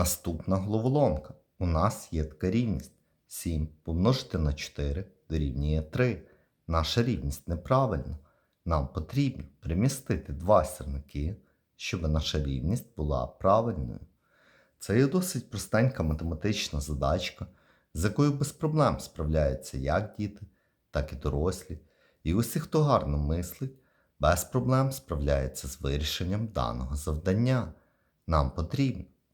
Наступна головоломка. У нас є така рівність. 7 помножити на 4 дорівнює 3. Наша рівність неправильна. Нам потрібно примістити два сірники, щоб наша рівність була правильною. Це є досить простенька математична задачка, з якою без проблем справляються як діти, так і дорослі. І усі, хто гарно мислить, без проблем справляється з вирішенням даного завдання. Нам потрібно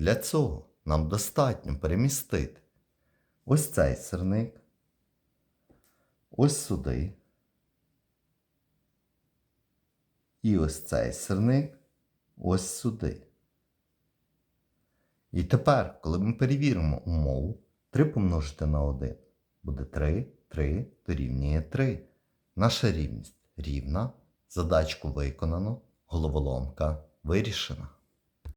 Для цього нам достатньо перемістити ось цей сирник, ось сюди. І ось цей сирник ось сюди. І тепер, коли ми перевіримо умову, 3 помножити на 1 буде 3, 3 дорівнює 3. Наша рівність рівна, задачку виконано, головоломка вирішена.